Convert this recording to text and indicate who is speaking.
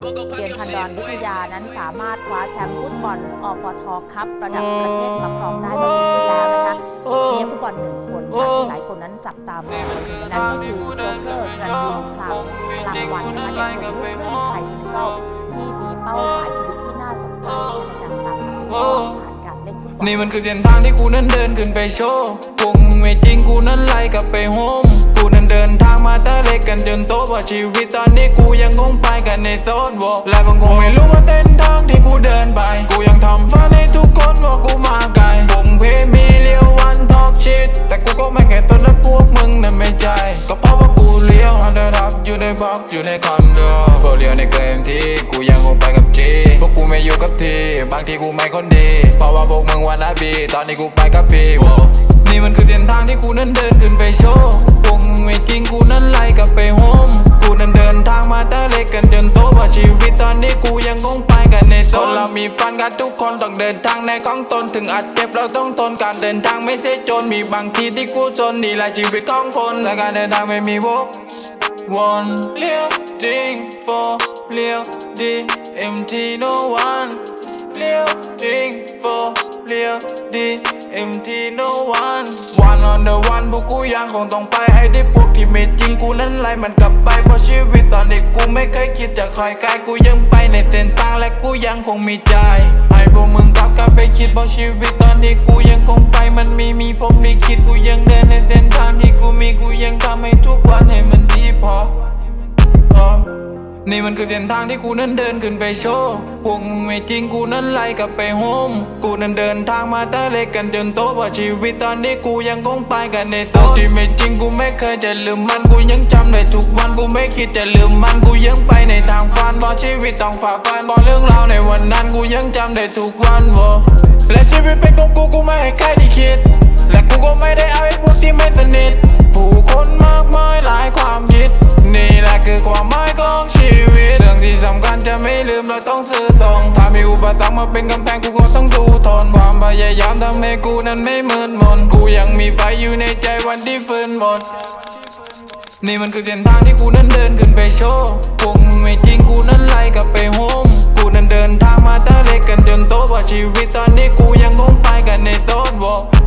Speaker 1: โรงเรียนพันดอนวิทยานั้นสามารถคว้าแชมป์ฟุตบอลอปทคัพระดับประเทศมาครองได้เมื่อปีที่แล้วนะคะมีฟุตบอลหนึ่งคนค่ะที่หลายคนนั้นจับตามองนั่นก็คือโจ๊กเกอร์รันยูพลางพลังวันนะคะเด็กหนุ่มลูกครึ่งไทยเซเนกัลที่มีเป้าหมายชีวิตที่น่าสนใจในการตามหาคุณพ่อผ่านการเล่นฟุตบอล
Speaker 2: นี่มันคือเส้นทางที่กูนั้นเดินขึ้นไปโชว์พวกมึงไม่จริงกูนั้นไล่กลับไปโฮมกูนั้น เดินทางมาแต่เล็กกันจนโตว่าชีวิตตอนนี้กูยังคงไปกันในโซนวอและบางคงไม่รู้ว่าเส้นทางที่กูเดินไป กูยังทำฝันให้ทุกคนว่ากูมาไกลผมเพมีเลี้ยววันทอกชิดแต่กูก็ไม่แค่สนและพวกมึงนั้นไม่ใจ ก็เพราะว่ากูเลี้ยวอันเดอร์ดับอยู่ในบล็อกอยู่ในคอนโดโฟเลี้ยวในเกมที่กูยังคงไปกับจีพวกกูไม่อยู่กับทีบางทีกูไม่คนดี เพราะว่าพวกมึงวันละบีตอนนี้กูไปกับพี่โว้นี่มันคือเส้นทางที่กูนั้นเดินขึ้นไปโชว์ ไม่จริงกูนั้นไล่กลับไปโฮมกูนั้นเดินทางมาแต่เล็กกันจนโตว่าชีวิตตอนนี้กูยังคงไปกันในโซนเรามีฟันกันทุกคนต้องเดินทางในของตนถึงอาจเจ็บเราต้องทนการเดินทางไม่ใช่จนมีบางทีที่กูจนนี่แหละชีวิตของคนและการเดินทางไม่มีวก one เลี้ยวจริง for เลี้ยวดี MT no one เลี้ยวจริง for เลี้ยวดี MT no one one on the one พวกกูยังคงต้องไปให้ได้พวกที่ไม่จริงกูนั้นไล่มันกลับไปเพราะชีวิตตอนเด็กกูไม่เคยคิดจะคอยกายกูยังไปในเส้นทางและกูยังคงมีใจให้พวกมึงกลับกันไปคิดเพราะชีวิตตอนนี้กูยังคงไปมันมีมีผมลิขิตกูยังเดินในเส้นทางที่กูมีกูยังทำให้ทุกวันให้มันดีพอ นี่มันคือเส้นทางที่กูนั้นเดินขึ้นไปโชว์พวกมึงไม่จริงกูนั้นไล่กลับไปโฮม กูนั้นเดินทางมาแต่เล็กกันจนโตว่าชีวิตตอนนี้กูยังคงไปกันในโซนที่ไม่จริงกูไม่เคยจะลืมมันกูยังจำได้ทุกวันกูไม่คิดจะลืมมันกูยังไปในทางฝันเพราะชีวิตต้องฝ่าฟันเพราะเรื่องราวในวันนั้นกูยังจำได้ทุกวันโวและชีวิตเป็นของกูกูไม่ให้ใคร ต้องซื้อตรงถ้ามีอุปสรรคมาเป็นกำแพงกูก็ต้องสู้ทน ความพยายามทำให้กูนั้นไม่มืดมน กูยังมีไฟอยู่ในใจวันที่ฟื้นหมด นี่มันคือเส้นทางที่กูนั้นเดินขึ้นไปโชว์คงไม่จริงกูนั้นไล่กลับไปโฮม กูนั้นเดินทางมาตั้งเล็กกันจนโตว่าชีวิตตอนนี้กูยังคงไปกันในโซนวอล